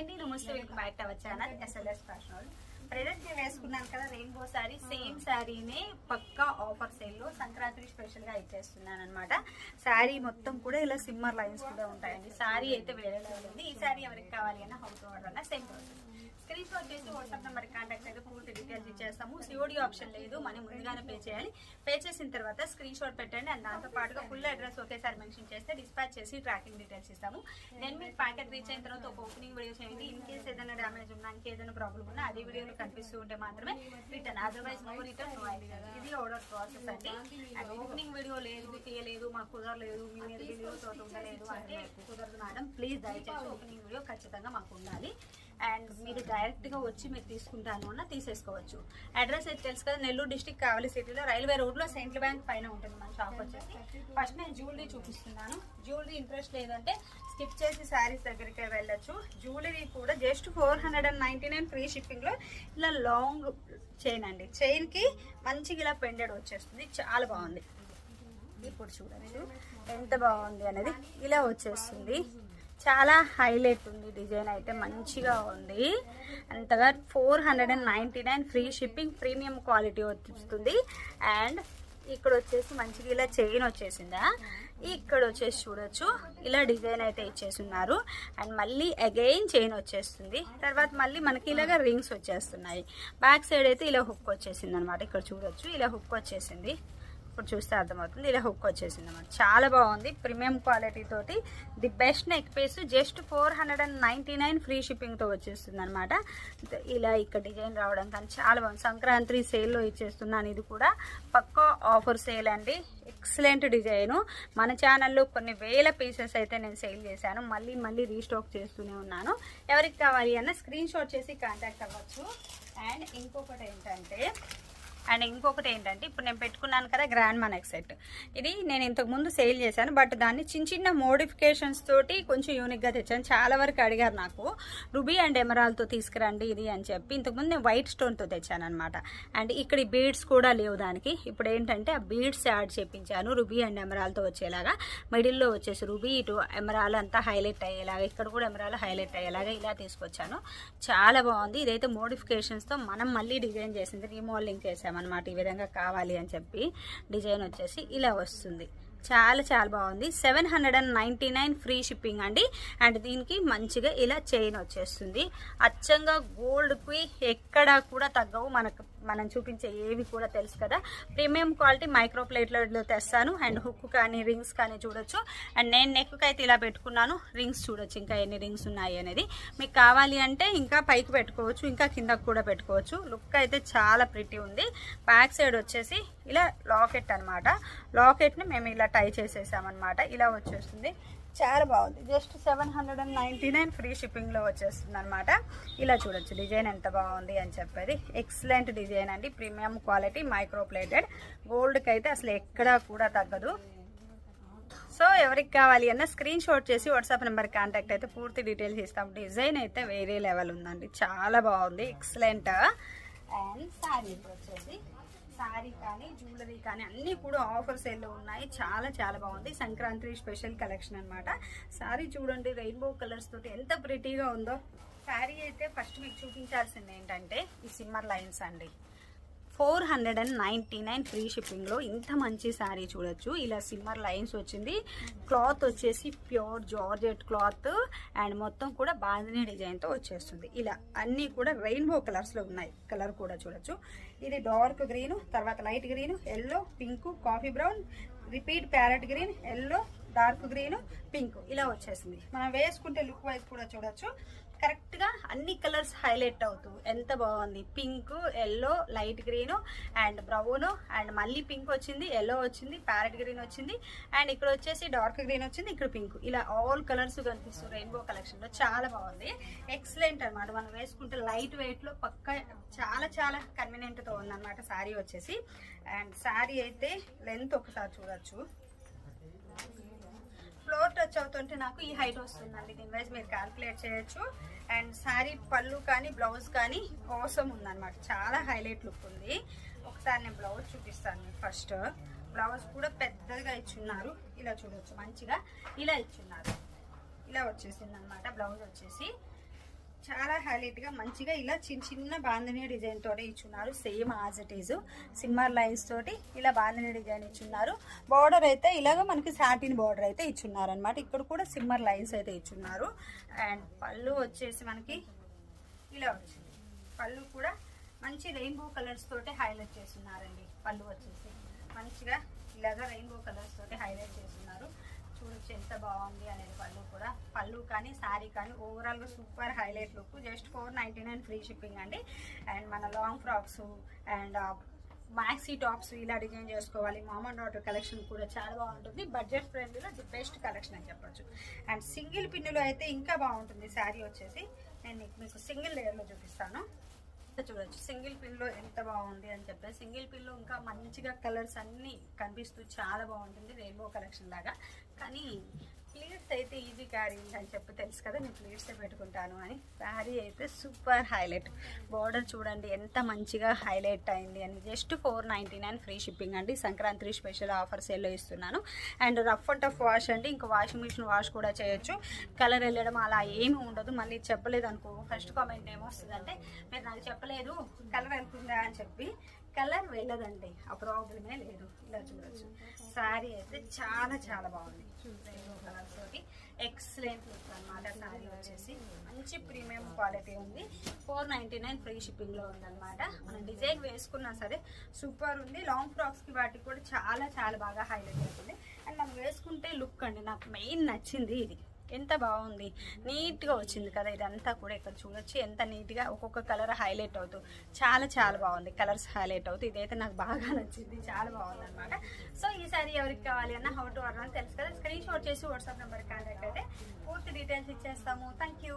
అండి నమస్తే welcome back to our channel SLS fashion present నేను వేసుకున్నాను కదా రెయిన్బో శారీ సేమ్ శారీని పక్కా ఆఫర్ సేల్లో సంక్రాంతి స్పెషల్గా ఇచ్చేస్తున్నాను అనమాట శారీ మొత్తం కూడా ఇలా సిమ్మర్ లైన్స్ కూడా ఉంటాయండి. శారీ అయితే వేరే ఉంది. ఈ శారీ ఎవరికి కావాలి అన్న హౌస్ ఆర్డర్ అన్న సేమ్ ప్రాసెస్ స్క్రీన్ షాట్ చేసి వాట్సాప్ నెంబర్ కాంటాక్ట్ అయితే పూర్తి డీటెయిల్స్ ఇచ్చేస్తాము. సిఓడి ఆప్షన్ లేదు మనీ ముందుగానే పే చేయాలి. పే చేసిన తర్వాత స్క్రీన్ షాట్ పెట్టండి అండ్ దాంతో పాటుగా ఫుల్ అడ్రస్ ఒకేసారి మెన్షన్ చేస్తే డిస్పాచ్ చేసి ట్రాకింగ్ డీటెయిల్స్ ఇస్తాము. నేను మీకు ప్యాకెట్ రీచ్ అయిన తర్వాత ఒక ఓపెనింగ్ వీడియో చేయండి. ఇన్ కేస్ ఏదైనా డ్యామేజ్ ఉన్నా ఇంకేదైనా ప్రాబ్లం ఉన్నా అదే వీడియోలో కనిపిస్తూ ఉంటే మాత్రమే return otherwise no return no ఇది ఆర్డర్ ప్రాసెస్ అండి. అండ్ ఓపెనింగ్ వీడియో లేదు తీయలేదు మాకు కుదరలేదు మీ మీద వీడియో తోట ఉండలేదు అంటే కుదరదు మేడం. ప్లీజ్ దయచేసి ఓపెనింగ్ వీడియో ఖచ్చితంగా మాకు ఉండాలి. అండ్ మీరు డైరెక్ట్గా వచ్చి మీరు తీసుకుంటాను అన్న తీసేసుకోవచ్చు. అడ్రస్ అయితే తెలుసు కదా నెల్లూరు డిస్టిక్ కావలి సిటీలో రైల్వే రోడ్లో సెంట్రల్ బ్యాంక్ పైన ఉంటుంది మన షాప్ వచ్చేసి. ఫస్ట్ నేను జ్యువెలరీ చూపిస్తున్నాను. జ్యువెలరీ ఇంట్రెస్ట్ లేదంటే స్కిప్ చేసి శారీస్ దగ్గరికి వెళ్ళచ్చు. జ్యువెలరీ కూడా just four hundred and ninety nine free షిప్పింగ్లో ఇలా లాంగ్ చైన్ అండి. చైన్కి మంచిగా ఇలా పెండెడ్ వచ్చేస్తుంది. చాలా బాగుంది. ఇప్పుడు చూడచ్చు. ఎంత బాగుంది అనేది ఇలా వచ్చేస్తుంది. చాలా హైలైట్ ఉంది డిజైన్ అయితే మంచిగా ఉంది. అంతగా four hundred and ninety nine free shipping premium quality వస్తుంది అండ్ ఇక్కడ వచ్చేసి మంచిగా ఇలా చైన్ వచ్చేసిందా? ఇక్కడ వచ్చేసి చూడొచ్చు. ఇలా డిజైన్ అయితే ఇచ్చేస్తున్నారు. అండ్ మళ్ళీ అగైన్ చైన్ వచ్చేస్తుంది. తర్వాత మళ్ళీ మనకి ఇలాగ రింగ్స్ వచ్చేస్తున్నాయి. బ్యాక్ సైడ్ అయితే ఇలా హుక్ వచ్చేసింది అనమాట ఇక్కడ చూడొచ్చు. ఇలా హుక్ వచ్చేసింది. ఇప్పుడు చూస్తే అర్థమవుతుంది. ఇలా హుక్ వచ్చేసింది అనమాట చాలా బాగుంది. ప్రీమియం క్వాలిటీ తోటి the best neck piece just four hundred and ninety nine free షిప్పింగ్తో వచ్చేస్తుంది అనమాట ఇలా ఇక్కడ డిజైన్ రావడం కానీ చాలా బాగుంది. సంక్రాంతి సేల్లో ఇచ్చేస్తున్నాను ఇది కూడా పక్కా ఆఫర్ సేల్ అండి. ఎక్సలెంట్ డిజైను మన ఛానల్లో కొన్ని వేల పీసెస్ అయితే నేను సేల్ చేశాను. మళ్ళీ మళ్ళీ రీస్టాక్ చేస్తూనే ఉన్నాను. ఎవరికి కావాలి అన్న స్క్రీన్ షాట్ చేసి కాంటాక్ట్ అవ్వచ్చు. అండ్ ఇంకొకటి ఏంటంటే అండ్ ఇంకొకటి ఏంటంటే ఇప్పుడు నేను పెట్టుకున్నాను కదా గ్రాండ్ మనక్ సెట్ ఇది నేను ఇంతకు ముందు సేల్ చేశాను బట్ దాన్ని చిన్న చిన్న మోడిఫికేషన్స్ తోటి కొంచెం యూనిక్గా తెచ్చాను. చాలా వరకు అడిగారు నాకు రుబీ అండ్ ఎమరాల్తో తీసుకురండి ఇది అని చెప్పి. ఇంతకుముందు నేను వైట్ స్టోన్తో తెచ్చాను అనమాట అండ్ ఇక్కడ బీడ్స్ కూడా లేవు దానికి. ఇప్పుడు ఏంటంటే ఆ బీడ్స్ యాడ్ చేయించాను రుబీ అండ్ ఎమరాల్తో వచ్చేలాగా. మిడిల్లో వచ్చేసి రుబీ ఇటు ఎమరాల్ అంతా హైలైట్ అయ్యేలాగా ఇక్కడ కూడా ఎమరాల్ హైలైట్ అయ్యేలాగా ఇలా తీసుకొచ్చాను. చాలా బాగుంది. ఇదైతే మోడిఫికేషన్స్తో మనం మళ్ళీ డిజైన్ చేసింది రీమోడలింగ్ చేసామన్నమాట ఈ విధంగా కావాలి అని చెప్పి డిజైన్ వచ్చేసి ఇలా వస్తుంది. చాలా చాలా బాగుంది. Seven hundred and ninety nine free shipping అండి. అండ్ దీనికి మంచిగా ఇలా చైన్ వచ్చేస్తుంది. అచ్చంగా గోల్డ్కి ఎక్కడా కూడా తగ్గవు. మనకు మనం చూపించే ఏవి కూడా తెలుసు కదా. ప్రీమియం క్వాలిటీ మైక్రో ప్లేట్లో తెస్తాను. అండ్ హుక్ కానీ రింగ్స్ కానీ చూడొచ్చు. అండ్ నేను నెక్కి అయితే ఇలా పెట్టుకున్నాను. రింగ్స్ చూడొచ్చు. ఇంకా ఎన్ని రింగ్స్ ఉన్నాయి అనేది. మీకు కావాలి అంటే ఇంకా పైకి పెట్టుకోవచ్చు. ఇంకా కిందకు కూడా పెట్టుకోవచ్చు. లుక్ అయితే చాలా ప్రిటీ ఉంది. బ్యాక్ సైడ్ వచ్చేసి ఇలా లాకెట్ అనమాట లాకెట్ని మేము ఇలా టై చేసేసామన్నమాట. ఇలా వచ్చేస్తుంది. చాలా బాగుంది. Just seven hundred and ninety nine free షిప్పింగ్లో వచ్చేస్తుంది అనమాట ఇలా చూడొచ్చు. డిజైన్ ఎంత బాగుంది అని చెప్పేది. ఎక్సలెంట్ డిజైన్ అండి. ప్రీమియం క్వాలిటీ మైక్రో ప్లేటెడ్ గోల్డ్కి అయితే అసలు ఎక్కడా కూడా తగ్గదు. సో ఎవరికి కావాలి అన్న స్క్రీన్ షాట్ చేసి వాట్సాప్ నెంబర్ కాంటాక్ట్ అయితే పూర్తి డీటెయిల్స్ ఇస్తాం. డిజైన్ అయితే వేరే లెవెల్ ఉందండి. చాలా బాగుంది. ఎక్సలెంట్ అండ్ శారీ వచ్చేసి శారీ కానీ జ్యువెలరీ కానీ అన్నీ కూడా ఆఫర్ సేల్లో ఉన్నాయి. చాలా చాలా బాగుంది. సంక్రాంతి స్పెషల్ కలెక్షన్ అన్నమాట. శారీ చూడండి రెయిన్బో కలర్స్ తోటి ఎంత ప్రిటీగా ఉందో. శారీ అయితే ఫస్ట్ మీకు చూపించాల్సింది ఏంటంటే ఈ సిమ్మర్ లైన్స్ అండి. Four hundred and ninety nine free షిప్పింగ్లో ఇంత మంచి శారీ చూడొచ్చు. ఇలా సిమ్మర్ లైన్స్ వచ్చింది. క్లాత్ వచ్చేసి ప్యూర్ జార్జెట్ క్లాత్ అండ్ మొత్తం కూడా బాందినీ డిజైన్తో వచ్చేస్తుంది. ఇలా అన్నీ కూడా రెయిన్బో కలర్స్లో ఉన్నాయి. కలర్ కూడా చూడొచ్చు. ఇది డార్క్ గ్రీన్ తర్వాత light green yellow pink coffee brown repeat parrot green yellow dark green pink ఇలా వచ్చేసింది. మనం వేసుకుంటే లుక్ వైజ్ కూడా చూడొచ్చు. కరెక్ట్గా అన్ని కలర్స్ హైలైట్ అవుతూ ఎంత బాగుంది. Pink yellow light green and brown and మళ్ళీ పింక్ వచ్చింది ఎల్లో వచ్చింది ప్యారెట్ గ్రీన్ వచ్చింది అండ్ ఇక్కడ వచ్చేసి డార్క్ గ్రీన్ వచ్చింది ఇక్కడ పింక్. ఇలా ఆల్ కలర్స్ కనిపిస్తుంది రెయిన్బో కలెక్షన్లో చాలా బాగుంది. ఎక్సలెంట్ అన్నమాట. మనం వేసుకుంటే లైట్ వెయిట్లో పక్క చాలా చాలా కన్వీనియంట్తో ఉందన్నమాట శారీ వచ్చేసి. అండ్ శారీ అయితే లెంత్ ఒకసారి చూడొచ్చు. ఫ్లోర్ టచ్ అవుతుంటే నాకు ఈ హైట్ వస్తుందండి. దీని వైజ్ మీరు క్యాల్కులేట్ చేయొచ్చు. అండ్ శారీ పళ్ళు కానీ బ్లౌజ్ కానీ కోసం ఉందన్నమాట. చాలా హైలైట్ లుక్ ఉంది. ఒకసారి నేను బ్లౌజ్ చూపిస్తాను మీకు ఫస్ట్ బ్లౌజ్ కూడా పెద్దగా ఇచ్చున్నారు. ఇలా చూడొచ్చు. మంచిగా ఇలా ఇచ్చున్నారు. ఇలా వచ్చేసింది అనమాట బ్లౌజ్ వచ్చేసి. చాలా హైలైట్గా మంచిగా ఇలా చిన్న చిన్న బాంధనీ డిజైన్ తోటి ఇచ్చున్నారు same as it is shimmer lines తోటి ఇలా బాంధనీ డిజైన్ ఇచ్చున్నారు. బార్డర్ అయితే ఇలాగ మనకి సాటిన్ బార్డర్ అయితే ఇచ్చున్నారు అనమాట ఇక్కడ కూడా సిమ్మర్ లైన్స్ అయితే ఇచ్చున్నారు. అండ్ పళ్ళు వచ్చేసి మనకి ఇలా వచ్చింది. పళ్ళు కూడా మంచి రెయిన్బో కలర్స్ తోటి హైలైట్ చేస్తున్నారండి. పళ్ళు వచ్చేసి మంచిగా ఇలాగా రెయిన్బో కలర్స్ తోటి హైలైట్ చేస్తున్నారు. చూడొచ్చు ఎంత బాగుంది అనేది పళ్ళు కూడా. పళ్ళు కానీ శారీ కానీ ఓవరాల్గా super highlight look just four ninety nine free shipping అండి. అండ్ మన long frocks and maxi tops ఇలా డిజైన్ చేసుకోవాలి? మామన్ డాటర్ కలెక్షన్ కూడా చాలా బాగుంటుంది. బడ్జెట్ ఫ్రెండ్లీలో ది బెస్ట్ కలెక్షన్ అని చెప్పొచ్చు. అండ్ సింగిల్ పిన్నులో అయితే ఇంకా బాగుంటుంది. శారీ వచ్చేసి. నేను మీకు- సింగిల్ లేయర్లో చూపిస్తాను. చూడొచ్చు. సింగిల్ పిల్లో ఎంత బాగుంది అని చెప్పి సింగిల్ పిల్లో ఇంకా మంచిగా కలర్స్ అన్నీ కనిపిస్తూ చాలా బాగుంటుంది రెయిన్బో కలెక్షన్ లాగా. కానీ ప్లేట్స్ అయితే ఈజీ క్యారీ అని చెప్పి తెలుసు కదా నేను ప్లేట్సే పెట్టుకుంటాను అని. శారీ అయితే సూపర్ హైలైట్. బార్డర్ చూడండి ఎంత మంచిగా హైలైట్ అయింది అని. Just four ninety nine free shipping అండి. సంక్రాంతి స్పెషల్ ఆఫర్ సేల్లో ఇస్తున్నాను. And rough and tough wash అండి. ఇంకా వాషింగ్ మిషన్ వాష్ కూడా చేయొచ్చు. కలర్ వెళ్ళడం అలా ఏమీ ఉండదు. మళ్ళీ చెప్పలేదు అనుకో ఫస్ట్ కామెంట్ ఏమొస్తుందంటే మీరు నాకు చెప్పలేదు కలర్ వెళ్తుందా? అని చెప్పి కలర్ వెళ్ళదండి. ఆ ప్రాబ్లమే లేదు. ఇలా చూడొచ్చు. శారీ అయితే చాలా చాలా బాగుంది. రెయిన్బో కలర్ తోటి ఎక్సలెంట్ లుక్ అనమాట శారీ వచ్చేసి మంచి ప్రీమియం క్వాలిటీ ఉంది. ఫోర్ నైంటీ నైన్ ఫ్రీ షిప్పింగ్లో ఉందన్నమాట. మనం డిజైన్ వేసుకున్నా సరే సూపర్ ఉంది. లాంగ్ ఫ్రాక్స్కి వాటికి కూడా చాలా చాలా బాగా హైలైట్ అవుతుంది. అండ్ మనం వేసుకుంటే లుక్ అండి నాకు మెయిన్ నచ్చింది ఇది. ఎంత బాగుంది. నీట్గా వచ్చింది కదా ఇదంతా కూడా ఇక్కడ చూడొచ్చు. ఎంత నీట్గా ఒక్కొక్క కలర్ హైలైట్ అవుతూ చాలా చాలా బాగుంది. కలర్స్ హైలైట్ అవుతూ ఇదైతే నాకు బాగా నచ్చింది. చాలా బాగుంది అనమాట సో ఈ సారీ ఎవరికి కావాలి అన్న హౌ టు ఆర్డర్ అని తెలుసు కదా. స్క్రీన్ షాట్ చేసి వాట్సాప్ నెంబర్ కాంటాక్ట్ అయితే పూర్తి డీటెయిల్స్ ఇచ్చేస్తాము. Thank you